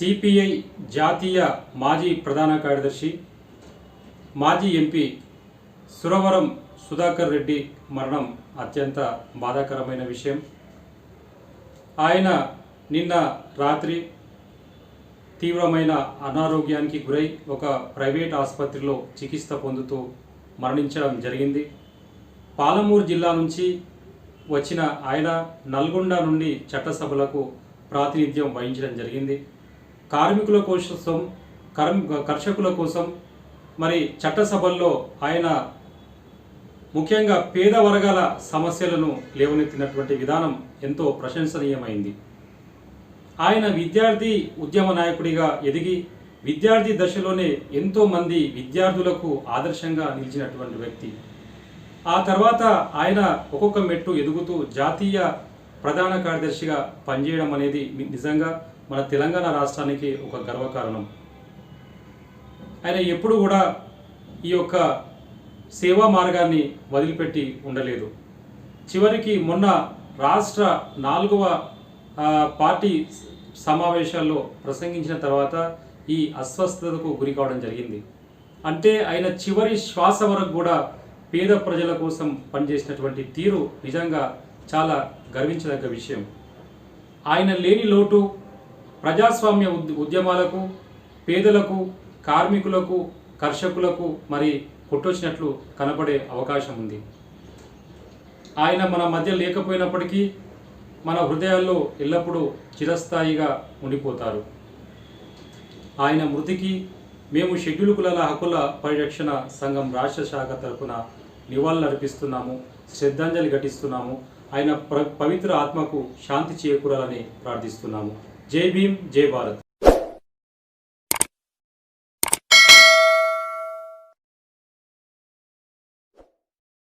CPI జాతీయ మాజీ ప్రధాన కార్యదర్శి మాజీ ఎంపీ సురవరం సుధాకర్ రెడ్డి మరణం అత్యంత బాధాకరమైన విషయం. ఆయన నిన్న రాత్రి తీవ్రమైన అనారోగ్యానికి గురై ఒక ప్రైవేట్ ఆసుపత్రిలో చికిత్స పొందుతూ మరణించడం జరిగింది. పాలమూరు జిల్లా నుంచి వచ్చిన ఆయన నల్గొండ నుండి చట్టసభలకు ప్రాతినిధ్యం వహించడం జరిగింది. కార్మికుల కోసం కర్మ కర్షకుల కోసం మరి చట్టసభల్లో ఆయన ముఖ్యంగా పేద వర్గాల సమస్యలను లేవనెత్తినటువంటి విధానం ఎంతో ప్రశంసనీయమైంది. ఆయన విద్యార్థి ఉద్యమ నాయకుడిగా ఎదిగి విద్యార్థి దశలోనే ఎంతో మంది విద్యార్థులకు ఆదర్శంగా నిలిచినటువంటి వ్యక్తి. ఆ తర్వాత ఆయన ఒక్కొక్క మెట్టు ఎదుగుతూ జాతీయ ప్రధాన కార్యదర్శిగా పనిచేయడం అనేది నిజంగా మన తెలంగాణ రాష్ట్రానికి ఒక గర్వకారణం. ఆయన ఎప్పుడు కూడా ఈ యొక్క సేవా మార్గాన్ని వదిలిపెట్టి ఉండలేదు. చివరికి మొన్న రాష్ట్ర నాలుగవ పార్టీ సమావేశాల్లో ప్రసంగించిన తర్వాత ఈ అస్వస్థతకు గురి కావడం జరిగింది. అంటే ఆయన చివరి శ్వాస వరకు కూడా పేద ప్రజల కోసం పనిచేసినటువంటి తీరు నిజంగా చాలా గర్వించదగ్గ విషయం. ఆయన లేని లోటు ప్రజాస్వామ్య ఉద్- ఉద్యమాలకు పేదలకు కార్మికులకు కర్షకులకు మరి కొట్టొచ్చినట్లు కనపడే అవకాశం ఉంది. ఆయన మన మధ్య లేకపోయినప్పటికీ మన హృదయాల్లో ఎల్లప్పుడూ చిరస్థాయిగా ఉండిపోతారు. ఆయన మృతికి మేము షెడ్యూల్ కులాల హక్కుల పరిరక్షణ సంఘం రాష్ట్ర శాఖ తరపున నివాళులర్పిస్తున్నాము శ్రద్ధాంజలి ఘటిస్తున్నాము. ఆయన ప్ర పవిత్ర ఆత్మకు శాంతి చేకూరాలని ప్రార్థిస్తున్నాము. జై భీమ్ జై భారత్